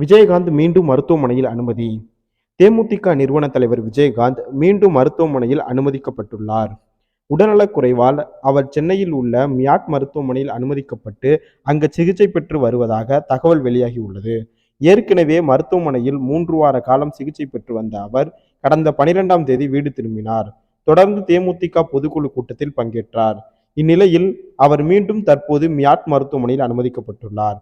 விஜயகாந்த் மீண்டும் மருத்துவமனையில் அனுமதி. தேமுதிக நிறுவன தலைவர் விஜயகாந்த் மீண்டும் மருத்துவமனையில் அனுமதிக்கப்பட்டுள்ளார். உடல்நலக் குறைவால் அவர் சென்னையில் உள்ள மியாட் மருத்துவமனையில் அனுமதிக்கப்பட்டு அங்கு சிகிச்சை பெற்று வருவதாக தகவல் வெளியாகியுள்ளது. ஏற்கனவே மருத்துவமனையில் மூன்று வார காலம் சிகிச்சை பெற்று வந்த அவர் கடந்த பனிரெண்டாம் தேதி வீடு திரும்பினார். தொடர்ந்து தேமுதிக பொதுக்குழு கூட்டத்தில் பங்கேற்றார். இந்நிலையில் அவர் மீண்டும் தற்போது மியாட் மருத்துவமனையில் அனுமதிக்கப்பட்டுள்ளார்.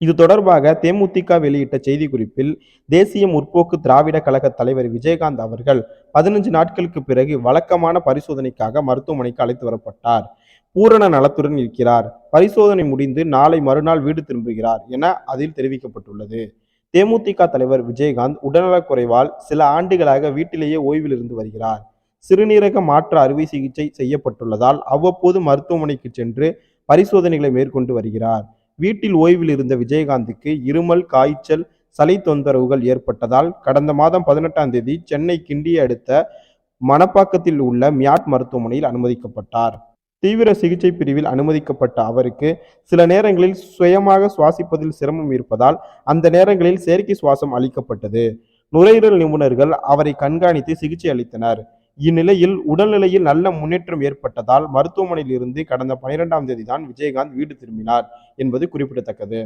இது தொடர்பாக தேமுதிக வெளியிட்ட செய்திக்குறிப்பில் தேசிய முற்போக்கு திராவிட கழக தலைவர் விஜயகாந்த் அவர்கள் பதினஞ்சு நாட்களுக்கு பிறகு வழக்கமான பரிசோதனைக்காக மருத்துவமனைக்கு அழைத்து வரப்பட்டார். பூரண நலத்துடன் இருக்கிறார். பரிசோதனை முடிந்து நாளை மறுநாள் வீடு திரும்புகிறார் என அதில் தெரிவிக்கப்பட்டுள்ளது. தேமுதிக தலைவர் விஜயகாந்த் உடல்நலக் குறைவால் சில ஆண்டுகளாக வீட்டிலேயே ஓய்வில் இருந்து வருகிறார். சிறுநீரக மாற்று அறுவை சிகிச்சை செய்யப்பட்டுள்ளதால் அவ்வப்போது மருத்துவமனைக்கு சென்று பரிசோதனைகளை மேற்கொண்டு வருகிறார். வீட்டில் ஓய்வில் இருந்த விஜயகாந்துக்கு இருமல் காய்ச்சல் சளி தொந்தரவுகள் ஏற்பட்டதால் கடந்த மாதம் பதினெட்டாம் தேதி சென்னை கிண்டியை அடுத்த மணப்பாக்கத்தில் உள்ள மியாட் மருத்துவமனையில் அனுமதிக்கப்பட்டார். தீவிர சிகிச்சை பிரிவில் அனுமதிக்கப்பட்ட அவருக்கு சில நேரங்களில் சுயமாக சுவாசிப்பதில் சிரமம் இருப்பதால் அந்த நேரங்களில் செயற்கை சுவாசம் அளிக்கப்பட்டது. நுரையீரல் நிபுணர்கள் அவரை கண்காணித்து சிகிச்சை அளித்தனர். இந்நிலையில் உடல்நிலையில் நல்ல முன்னேற்றம் ஏற்பட்டதால் மருத்துவமனையில் இருந்து கடந்த பனிரெண்டாம் தேதி தான் விஜயகாந்த் வீடு திரும்பினார் என்பது குறிப்பிடத்தக்கது.